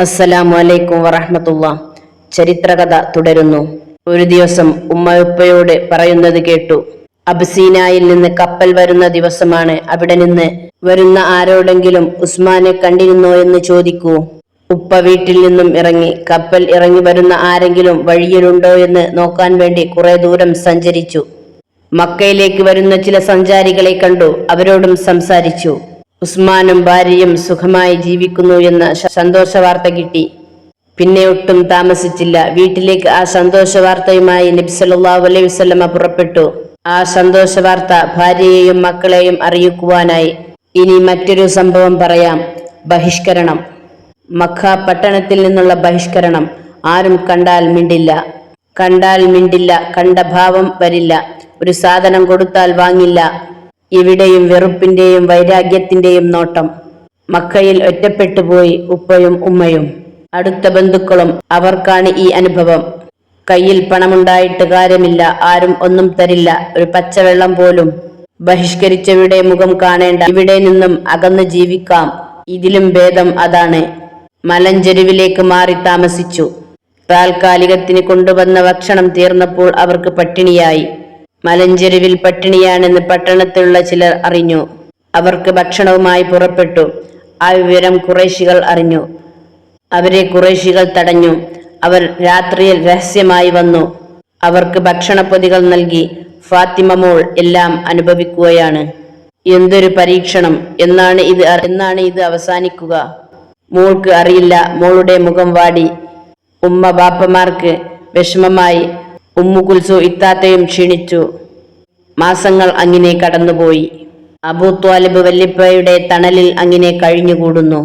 അസ്സലാമു അലൈക്കും വറഹ്മത്തുള്ള. ചരിത്രകഥ തുടരുന്നു. ഒരു ദിവസം ഉമ്മയുപ്പയോട് പറയുന്നത് കേട്ടു. അബ്സീനായിൽ നിന്ന് കപ്പൽ വരുന്ന ദിവസമാണ്. അവിടെ നിന്ന് വരുന്ന ആരോടെങ്കിലും ഉസ്മാനെ കണ്ടിരുന്നോ എന്ന് ചോദിക്കൂ. ഉപ്പ വീട്ടിൽ നിന്നും ഇറങ്ങി കപ്പൽ ഇറങ്ങി വരുന്ന ആരെങ്കിലും വഴിയിലുണ്ടോ എന്ന് നോക്കാൻ വേണ്ടി കുറെ ദൂരം സഞ്ചരിച്ചു. മക്കയിലേക്ക് വരുന്ന ചില സഞ്ചാരികളെ കണ്ടു. അവരോടും സംസാരിച്ചു. ഉസ്മാനും ഭാര്യയും സുഖമായി ജീവിക്കുന്നു എന്ന സന്തോഷ വാർത്ത കിട്ടി. പിന്നെ ഒട്ടും താമസിച്ചില്ല. വീട്ടിലേക്ക് ആ സന്തോഷ വാർത്തയുമായി നബി സല്ലല്ലാഹു അലൈഹി വസല്ലമ പുറപ്പെട്ടു. ആ സന്തോഷ വാർത്ത ഭാര്യയെയും മക്കളെയും അറിയിക്കുവാനായി. ഇനി മറ്റൊരു സംഭവം പറയാം. ബഹിഷ്കരണം. മക്ക പട്ടണത്തിൽ നിന്നുള്ള ബഹിഷ്കരണം. ആരും കണ്ടാൽ മിണ്ടില്ല. കണ്ടാൽ മിണ്ടില്ല. കണ്ട ഭാവം വരില്ല. ഒരു സാധനം കൊടുത്താൽ വാങ്ങില്ല. ഇവിടെയും വെറുപ്പിന്റെയും വൈരാഗ്യത്തിന്റെയും നോട്ടം. മക്കയിൽ ഒറ്റപ്പെട്ടു പോയി ഉപ്പയും ഉമ്മയും. അടുത്ത ബന്ധുക്കളും അവർക്കാണ് ഈ അനുഭവം. കയ്യിൽ പണമുണ്ടായിട്ട് കാര്യമില്ല ആരും ഒന്നും തരില്ല. ഒരു പച്ചവെള്ളം പോലും ബഹിഷ്കരിച്ചവരുടെ മുഖം കാണേണ്ട. ഇവിടെ നിന്നും അകന്ന് ജീവിക്കാം. ഇതിലും ഭേദം അതാണ്. മലഞ്ചെരുവിലേക്ക് മാറി താമസിച്ചു. താൽക്കാലികത്തിന് കൊണ്ടുവന്ന ഭക്ഷണം തീർന്നപ്പോൾ അവർക്ക് പട്ടിണിയായി. മലഞ്ചെരുവിൽ പട്ടിണിയാണെന്ന് പട്ടണത്തിലുള്ള ചിലർ അറിഞ്ഞു. അവർക്ക് ഭക്ഷണവുമായി പുറപ്പെട്ടു. ആ വിവരം കുറേശികൾ അറിഞ്ഞു. അവരെ കുറേശികൾ തടഞ്ഞു. അവർ രാത്രിയിൽ രഹസ്യമായി വന്നു. അവർക്ക് ഭക്ഷണപ്പൊതികൾ നൽകി. ഫാത്തിമ മോൾ എല്ലാം അനുഭവിക്കുകയാണ്. എന്തൊരു പരീക്ഷണം. എന്നാണ് ഇത് എന്നാണ് ഇത് അവസാനിക്കുക. മോൾക്ക് അറിയില്ല. മോളുടെ മുഖം വാടി. ഉമ്മ ബാപ്പമാർക്ക് വിഷമമായി. ഉമ്മു കുൽസു ഇത്താത്തയും ക്ഷീണിച്ചു. മാസങ്ങൾ അങ്ങനെ കടന്നുപോയി. അബൂ ത്വാലിബ് വല്ലിപ്പയുടെ തണലിൽ അങ്ങനെ കഴിഞ്ഞുകൂടുന്നു.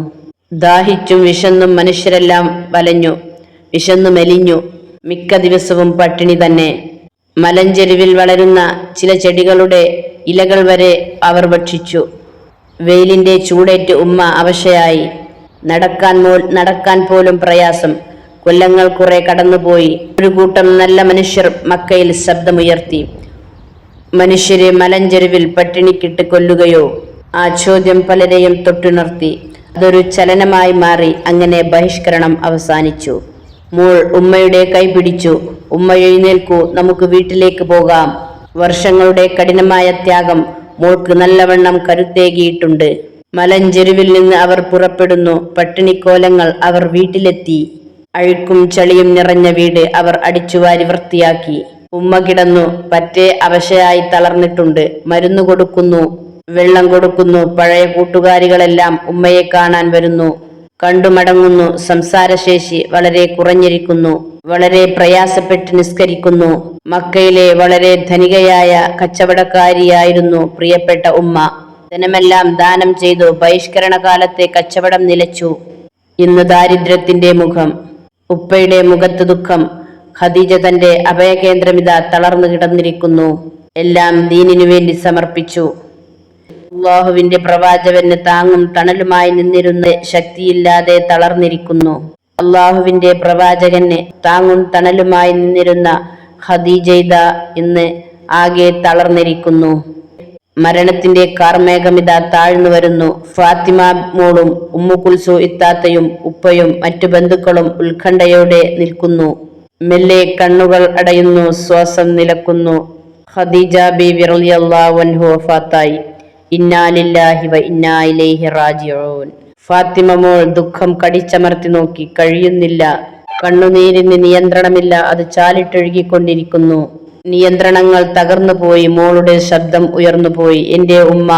ദാഹിച്ചും വിശന്നും മനുഷ്യരെല്ലാം വലഞ്ഞു. വിശന്നു മെലിഞ്ഞു. മിക്ക ദിവസവും പട്ടിണി തന്നെ. മലഞ്ചെരുവിൽ വളരുന്ന ചില ചെടികളുടെ ഇലകൾ വരെ അവർ ഭക്ഷിച്ചു. വെയിലിന്റെ ചൂടേറ്റ് ഉമ്മ അവശയായി. നടക്കാൻ നടക്കാൻ പോലും പ്രയാസം. കൊല്ലങ്ങൾ കുറെ കടന്നുപോയി. ഒരു കൂട്ടം നല്ല മനുഷ്യർ മക്കയിൽ ശബ്ദമുയർത്തി. മനുഷ്യരെ മലഞ്ചെരുവിൽ പട്ടിണിക്കിട്ട് കൊല്ലുകയോ ആ ചോദ്യം പലരെയും തൊട്ടുണർത്തി. അതൊരു ചലനമായി മാറി അങ്ങനെ ബഹിഷ്കരണം അവസാനിച്ചു. മോൾ ഉമ്മയുടെ കൈ പിടിച്ചു. ഉമ്മ എഴുന്നേൽക്കൂ. നമുക്ക് വീട്ടിലേക്ക് പോകാം. വർഷങ്ങളുടെ കഠിനമായ ത്യാഗം മോൾക്ക് നല്ലവണ്ണം കരുത്തേകിയിട്ടുണ്ട്. മലഞ്ചെരുവിൽ നിന്ന് അവർ പുറപ്പെടുന്നു. പട്ടിണിക്കോലങ്ങൾ അവർ വീട്ടിലെത്തി. അഴുക്കും ചളിയും നിറഞ്ഞ വീട് അവർ അടിച്ചുവാരി വൃത്തിയാക്കി. ഉമ്മ കിടന്നു. പറ്റേ അവശയായി തളർന്നിട്ടുണ്ട്. മരുന്ന് കൊടുക്കുന്നു. വെള്ളം കൊടുക്കുന്നു. പഴയ കൂട്ടുകാരികളെല്ലാം ഉമ്മയെ കാണാൻ വരുന്നു. കണ്ടുമടങ്ങുന്നു സംസാരശേഷി വളരെ കുറഞ്ഞിരിക്കുന്നു. വളരെ പ്രയാസപ്പെട്ട് നിസ്കരിക്കുന്നു. മക്കയിലെ വളരെ ധനികയായ കച്ചവടക്കാരിയായിരുന്നു പ്രിയപ്പെട്ട ഉമ്മ. ധനമെല്ലാം ദാനം ചെയ്തു. ബഹിഷ്കരണ കാലത്തെ കച്ചവടം നിലച്ചു. ഇന്ന് ദാരിദ്ര്യത്തിന്റെ മുഖം. ഉപ്പയുടെ മുഖത്ത് ദുഃഖം. ഖദീജ തന്റെ അഭയകേന്ദ്രമിത തളർന്നു കിടന്നിരിക്കുന്നു. എല്ലാം ദീനിനു വേണ്ടി സമർപ്പിച്ചു. അള്ളാഹുവിന്റെ പ്രവാചകന് താങ്ങും തണലുമായി നിന്നിരുന്ന ശക്തിയില്ലാതെ തളർന്നിരിക്കുന്നു. അള്ളാഹുവിന്റെ പ്രവാചകന് താങ്ങും തണലുമായി നിന്നിരുന്ന ഖദീജ ഇന്ന് ആകെ തളർന്നിരിക്കുന്നു. മരണത്തിന്റെ കാർമേഘമിത താഴ്ന്നു വരുന്നു. ഫാത്തിമ മോളും ഉമ്മു കുൽസു ഇത്താത്തയും ഉപ്പയും മറ്റു ബന്ധുക്കളും ഉത്കണ്ഠയോടെ നിൽക്കുന്നു. മെല്ലെ കണ്ണുകൾ അടയുന്നു ശ്വാസം നിലക്കുന്നു. ഖദീജ ബി വഫാത്തായി. ഇന്നാലില്ലാഹി വ റാജിഊൻ. ഫാത്തിമ മോൾ ദുഃഖം കടിച്ചമർത്തി നോക്കി കഴിയുന്നില്ല. കണ്ണുനീരിന് നിയന്ത്രണമില്ല. അത് ചാലിട്ടൊഴുകിക്കൊണ്ടിരിക്കുന്നു. നിയന്ത്രണങ്ങൾ തകർന്നു പോയി. മോളുടെ ശബ്ദം ഉയർന്നുപോയി എന്റെ ഉമ്മ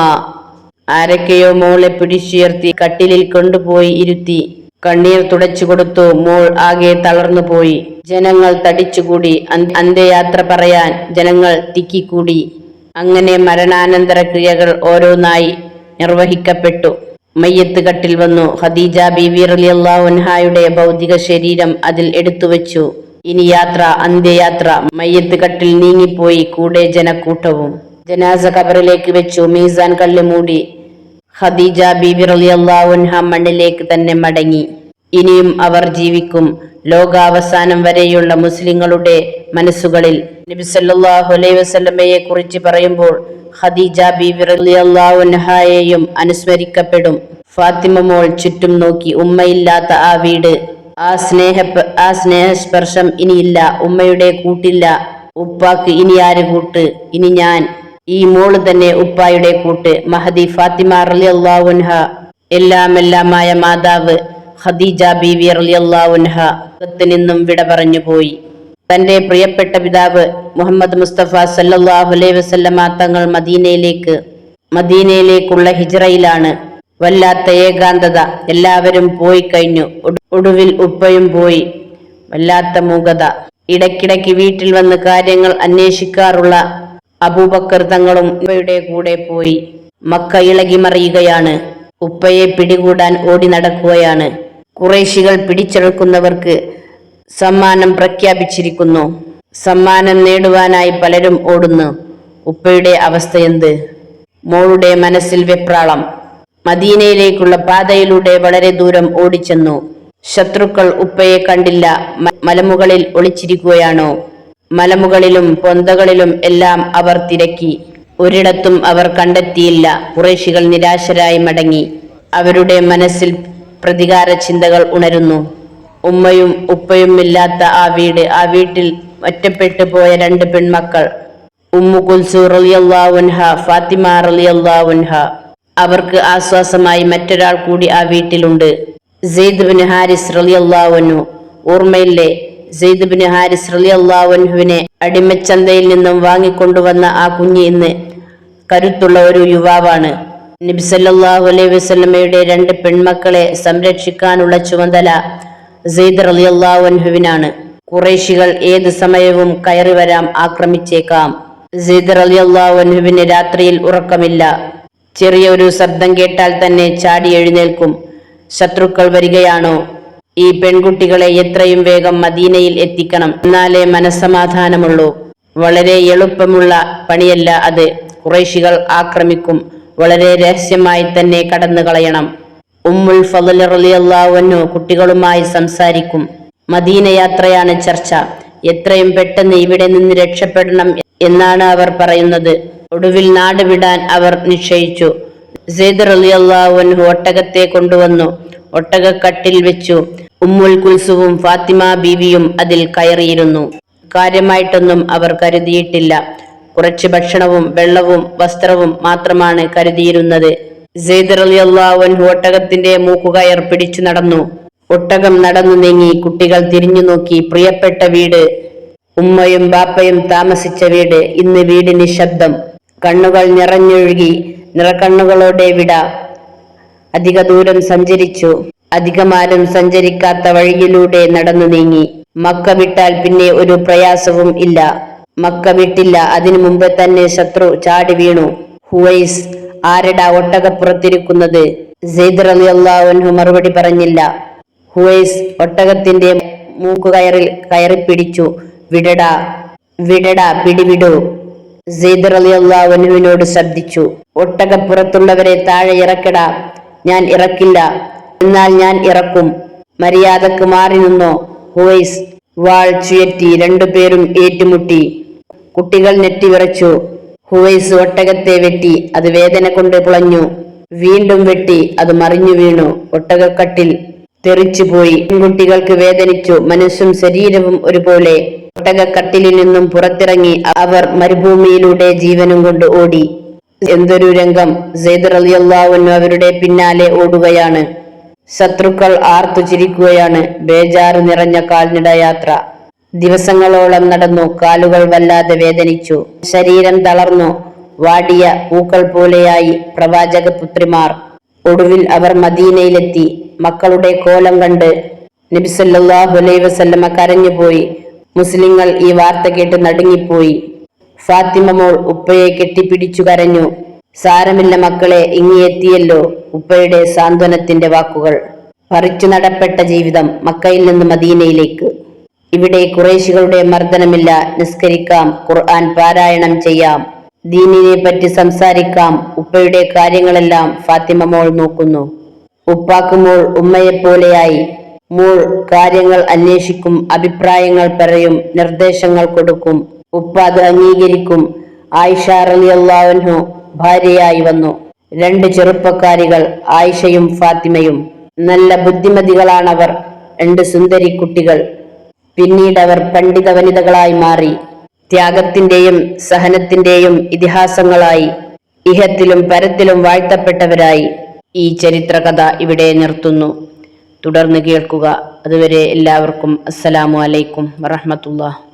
ആരൊക്കെയോ മോളെ പിടിച്ചുയർത്തി കട്ടിലിൽ കൊണ്ടുപോയി ഇരുത്തി. കണ്ണീർ തുടച്ചു കൊടുത്തു. മോൾ ആകെ തളർന്നുപോയി ജനങ്ങൾ തടിച്ചുകൂടി. അന്ത്യ- അന്ത്യയാത്ര പറയാൻ ജനങ്ങൾ തിക്കിക്കൂടി. അങ്ങനെ മരണാനന്തര ക്രിയകൾ ഓരോന്നായി നിർവഹിക്കപ്പെട്ടു. മയ്യത്ത് കട്ടിൽ വന്നു. ഖദീജ ബി റളിയല്ലാഹു അൻഹായുടെ ഭൗതിക ശരീരം അതിൽ എടുത്തുവച്ചു. ഇനി യാത്ര അന്ത്യയാത്ര മയ്യത്ത് കട്ടിൽ നീങ്ങിപ്പോയി കൂടെ ജനക്കൂട്ടവും. ജനാസ കബറിലേക്ക് വെച്ചു മീസാൻ കല്ല് മൂടി. ഖദീജ ബീവി റളിയല്ലാഹു അൻഹ മണ്ണിലേക്ക് തന്നെ മടങ്ങി. ഇനിയും അവർ ജീവിക്കും. ലോകാവസാനം വരെയുള്ള മുസ്ലിങ്ങളുടെ മനസ്സുകളിൽ. നബി സല്ലല്ലാഹു അലൈഹി വസല്ലമയെ കുറിച്ച് പറയുമ്പോൾ ഖദീജ ബീവി റളിയല്ലാഹു അൻഹായെയും അനുസ്മരിക്കപ്പെടും. ഫാത്തിമ മോൾ ചുറ്റും നോക്കി ഉമ്മയില്ലാത്ത ആ വീട്. ആ സ്നേഹ ആ സ്നേഹസ്പർശം ഇനിയില്ല ഉമ്മയുടെ കൂട്ടില്ല. ഉപ്പാക്ക് ഇനി ആര് കൂട്ട്? ഇനി ഞാൻ. ഈ മോൾ തന്നെ ഉപ്പായുടെ കൂട്ട്. മഹദി ഫാത്തിമ റളിയല്ലാഹു അൻഹ. എല്ലാം എല്ലാമായ മാതാവ് ഖദീജ ബീവി അൻഹ ലോകത്ത് നിന്നും വിട പറഞ്ഞു പോയി. തന്റെ പ്രിയപ്പെട്ട പിതാവ് മുഹമ്മദ് മുസ്തഫ സല്ലാഹു അലൈ വസല്ലമ തങ്ങൾ മദീനയിലേക്ക് മദീനയിലേക്കുള്ള ഹിജ്റയിലാണ്. വല്ലാത്ത ഏകാന്തത. എല്ലാവരും പോയി കഴിഞ്ഞു. ഒടുവിൽ ഉപ്പയും പോയി. വല്ലാത്ത മൂകത. ഇടയ്ക്കിടയ്ക്ക് വീട്ടിൽ വന്ന് കാര്യങ്ങൾ അന്വേഷിക്കാറുള്ള അബൂബക്കർ തങ്ങളും ഉപ്പയുടെ കൂടെ പോയി. മക്ക ഇളകി മറിയുകയാണ്. ഉപ്പയെ പിടികൂടാൻ ഓടി നടക്കുകയാണ്. കുറേശികൾ പിടിച്ചെടുക്കുന്നവർക്ക് സമ്മാനം പ്രഖ്യാപിച്ചിരിക്കുന്നു. സമ്മാനം നേടുവാനായി പലരും ഓടുന്നു. ഉപ്പയുടെ അവസ്ഥ അവസ്ഥയെന്ത് മോളുടെ മനസ്സിൽ വെപ്രാളം. മദീനയിലേക്കുള്ള പാതയിലൂടെ വളരെ ദൂരം ഓടിച്ചെന്നു. ശത്രുക്കൾ ഉപ്പയെ കണ്ടില്ല. മലമുകളിൽ ഒളിച്ചിരിക്കുകയാണോ? മലമുകളിലും പൊന്തകളിലും എല്ലാം അവർ തിരക്കി. ഒരിടത്തും അവർ കണ്ടെത്തിയില്ല. കുറേശികൾ നിരാശരായി മടങ്ങി. അവരുടെ മനസ്സിൽ പ്രതികാര ചിന്തകൾ ഉണരുന്നു. ഉമ്മയും ഉപ്പയും ഇല്ലാത്ത ആ വീട് ആ വീട്ടിൽ ഒറ്റപ്പെട്ടു പോയ രണ്ട് പെൺമക്കൾ. ഉമ്മു കുൽസു റളിയല്ലാഹുൻഹ ഫാത്തിമ റളിയല്ലാഹുൻഹ അവർക്ക് ആശ്വാസമായി മറ്റൊരാൾ കൂടി ആ വീട്ടിലുണ്ട്. സെയ്ദ് ബിൻ ഹാരിസ് റളിയല്ലാഹുനു ഓർമ്മയില്ലേ? സെയ്ദ് ബിൻ ഹാരിസ് റളിയല്ലാഹുൻഹുവിനെ അടിമച്ചന്തയിൽ നിന്നും വാങ്ങിക്കൊണ്ടുവന്ന ആ കുഞ്ഞ് ഇന്ന് കരുത്തുള്ള ഒരു യുവാവാണ്. നബി സല്ലല്ലാഹു അലൈഹി വസല്ലമയുടെ രണ്ട് പെൺമക്കളെ സംരക്ഷിക്കാനുള്ള ചുമതല സെയ്ദ് റളിയല്ലാഹു അൻഹുവിനാണ്. കുറേശികൾ ഏത് സമയവും കയറി വരാം ആക്രമിച്ചേക്കാം. സെയ്ദ് റളിയല്ലാഹു അള്ളാഹുവിന് രാത്രിയിൽ ഉറക്കമില്ല. ചെറിയൊരു ശബ്ദം കേട്ടാൽ തന്നെ ചാടി എഴുന്നേൽക്കും. ശത്രുക്കൾ വരികയാണോ? ഈ പെൺകുട്ടികളെ എത്രയും വേഗം മദീനയിൽ എത്തിക്കണം. എന്നാലേ മനസ്സമാധാനമുള്ളൂ. വളരെ എളുപ്പമുള്ള പണിയല്ല അത്. കുറേശികൾ ആക്രമിക്കും. വളരെ രഹസ്യമായി തന്നെ കടന്നു കളയണം ഉമ്മുൽ അൻഹു കുട്ടികളുമായി സംസാരിക്കും. മദീന യാത്രയാണ് ചർച്ച. എത്രയും പെട്ടെന്ന് ഇവിടെ നിന്ന് രക്ഷപ്പെടണം എന്നാണ് അവർ പറയുന്നത്. ഒടുവിൽ നാട് വിടാൻ അവർ നിശ്ചയിച്ചു. സെയ്ദ് റളിയല്ലാഹു അൻഹു ഒട്ടകത്തെ കൊണ്ടുവന്നു. ഒട്ടകക്കട്ടിൽ വെച്ചു. ഉമ്മുൽ കുൽസുവും ഫാത്തിമ ബീവിയും അതിൽ കയറിയിരുന്നു. കാര്യമായിട്ടൊന്നും അവർ കരുതിയിട്ടില്ല. കുറച്ച് ഭക്ഷണവും വെള്ളവും വസ്ത്രവും മാത്രമാണ് കരുതിയിരുന്നത്. സെയ്ദ് റളിയല്ലാഹു അൻഹു ഒട്ടകത്തിന്റെ മൂക്കുകയർ പിടിച്ചു നടന്നു. ഒട്ടകം നടന്നു നീങ്ങി കുട്ടികൾ തിരിഞ്ഞു നോക്കി പ്രിയപ്പെട്ട വീട്. ഉമ്മയും ബാപ്പയും താമസിച്ച വീട്. ഇന്ന് വീടിന് ശബ്ദം. കണ്ണുകൾ നിറഞ്ഞൊഴുകി. നിറക്കണ്ണുകളോടെ വിട. അധിക ദൂരം സഞ്ചരിച്ചു. അധികമാരും സഞ്ചരിക്കാത്ത വഴിയിലൂടെ നടന്നു നീങ്ങി. മക്ക വിട്ടാൽ പിന്നെ ഒരു പ്രയാസവും ഇല്ല. മക്ക വിട്ടില്ല അതിനു മുമ്പ് തന്നെ ശത്രു ചാടി വീണു. ഹുവൈസ് ആരടാ ഒട്ടകപ്പുറത്തിരിക്കുന്നത്? സെയ്ദർ റളിയല്ലാഹു അൻഹു മറുപടി പറഞ്ഞില്ല. ഹുവൈസ് ഒട്ടകത്തിന്റെ മൂക്കുകയറിൽ കയറിപ്പിടിച്ചു. വിടടാ വിടടാ പിടിവിടൂ. സെയ്ദ് അലി അൻഹുവിനോട് ശബ്ദിച്ചു ഒട്ടകപ്പുറത്തുള്ളവരെ താഴെ ഇറക്കടാ ഞാൻ ഇറക്കില്ല എന്നാൽ ഞാൻ ഇറക്കും. മര്യാദയ്ക്ക് മാറി നിന്നോ ഹുവൈസ് വാൾ ചുയറ്റി രണ്ടുപേരും ഏറ്റുമുട്ടി. കുട്ടികൾ നെറ്റിവിറച്ചു ഹുവൈസ് ഒട്ടകത്തെ വെട്ടി അത് വേദന കൊണ്ട് പുളഞ്ഞു. വീണ്ടും വെട്ടി അത് മറിഞ്ഞു വീണു. ഒട്ടകക്കട്ടിൽ തെറിച്ചുപോയി പെൺകുട്ടികൾക്ക് വേദനിച്ചു. മനസ്സും ശരീരവും ഒരുപോലെ ഒട്ടകക്കട്ടിലിൽ നിന്നും പുറത്തിറങ്ങി അവർ മരുഭൂമിയിലൂടെ ജീവനും കൊണ്ട് ഓടി. എന്തൊരു രംഗം. സെയ്ദ് റളിയല്ലാഹുവിനു അവരുടെ പിന്നാലെ ഓടുകയാണ്. ശത്രുക്കൾ ആർത്തു ചിരിക്കുകയാണ്. ബേജാറ് നിറഞ്ഞ കാൽനട യാത്ര. ദിവസങ്ങളോളം നടന്നു. കാലുകൾ വല്ലാതെ വേദനിച്ചു. ശരീരം തളർന്നു. വാടിയ പൂക്കൾ പോലെയായി പ്രവാചക പുത്രിമാർ ഒടുവിൽ അവർ മദീനയിലെത്തി. മക്കളുടെ കോലം കണ്ട് നബിസല്ലാഹു അലൈ വസല്ലമ കരഞ്ഞുപോയി. മുസ്ലിങ്ങൾ ഈ വാർത്ത കേട്ട് നടുങ്ങിപ്പോയി. ഫാത്തിമ മോൾ ഉപ്പയെ കെട്ടിപ്പിടിച്ചു കരഞ്ഞു. സാരമില്ല മക്കളെ ഇങ്ങിയെത്തിയല്ലോ ഉപ്പയുടെ സാന്ത്വനത്തിന്റെ വാക്കുകൾ. പറിച്ചു നടപ്പെട്ട ജീവിതം മക്കയിൽ നിന്ന് മദീനയിലേക്ക്. ഇവിടെ കുറേശികളുടെ മർദ്ദനമില്ല. നിസ്കരിക്കാം ഖുർആൻ പാരായണം ചെയ്യാം. ദീനിനെ പറ്റി സംസാരിക്കാം. ഉപ്പയുടെ കാര്യങ്ങളെല്ലാം ഫാത്തിമ മോൾ നോക്കുന്നു. ഉപ്പാക്ക് മോൾ ഉമ്മയെപ്പോലെയായി. മോൾ കാര്യങ്ങൾ അന്വേഷിക്കും അഭിപ്രായങ്ങൾ പറയും നിർദ്ദേശങ്ങൾ കൊടുക്കും. ഉപ്പ അത് അംഗീകരിക്കും. ആയിഷ റളിയല്ലാഹു ഭാര്യയായി വന്നു. രണ്ട് ചെറുപ്പക്കാരികൾ ആയിഷയും ഫാത്തിമയും. നല്ല ബുദ്ധിമതികളാണവർ. രണ്ട് സുന്ദരി കുട്ടികൾ. പിന്നീട് അവർ പണ്ഡിത വനിതകളായി മാറി. ത്യാഗത്തിന്റെയും സഹനത്തിന്റെയും ഇതിഹാസങ്ങളായി ഇഹത്തിലും പരത്തിലും വാഴ്ത്തപ്പെട്ടവരായി ഈ ചരിത്രകഥ ഇവിടെ നിർത്തുന്നു. തുടർന്ന് കേൾക്കുക. അതുവരെ എല്ലാവർക്കും അസ്സലാമു അലൈക്കും വറഹ്മത്തുള്ളാഹി.